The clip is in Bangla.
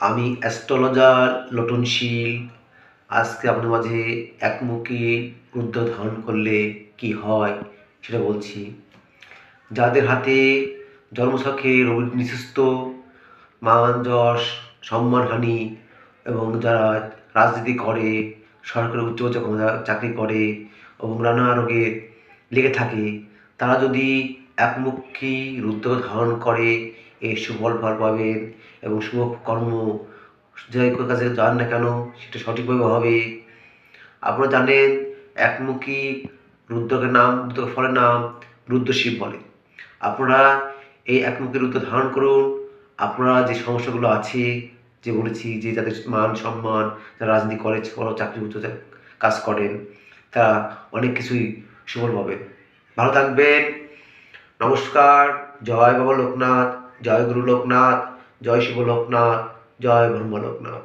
আমি অ্যাস্ট্রোলজার লোটনশীল আজকে আপনার মাঝে একমুখী রুদ্র ধারণ করলে কি হয় সেটা বলছি। যাদের হাতে জন্মছকে রবি নিঃস্ত মান যশ, সম্মানহানি এবং যারা রাজনীতি করে সরকারি উচ্চ উচ্চ চাকরি করে এবং নানা রোগে লেগে থাকে, তারা যদি একমুখী রুদ্র ধারণ করে এই সুফল ফল পাবেন এবং শুভ কর্ম যে কাজে যান না কেন, সেটা সঠিকভাবে হবে। আপনারা জানেন, একমুখী রুদ্রকের নাম রুদ্র ফলের নাম রুদ্র শিব বলে। আপনারা এই একমুখী রুদ্র ধারণ করুন। আপনারা যে সমস্যাগুলো আছে, যে বলেছি, যে যাদের মান সম্মান, যারা রাজনীতি করে, বড় চাকরি উচ্চ কাজ করেন, তারা অনেক কিছুই সুফল পাবেন ভালো থাকবেন। নমস্কার। জয় বাবা লোকনাথ। জয় গুরু লোকনাথ জয় শিব লোকনাথ জয় ব্রহ্ম লোকনাথ।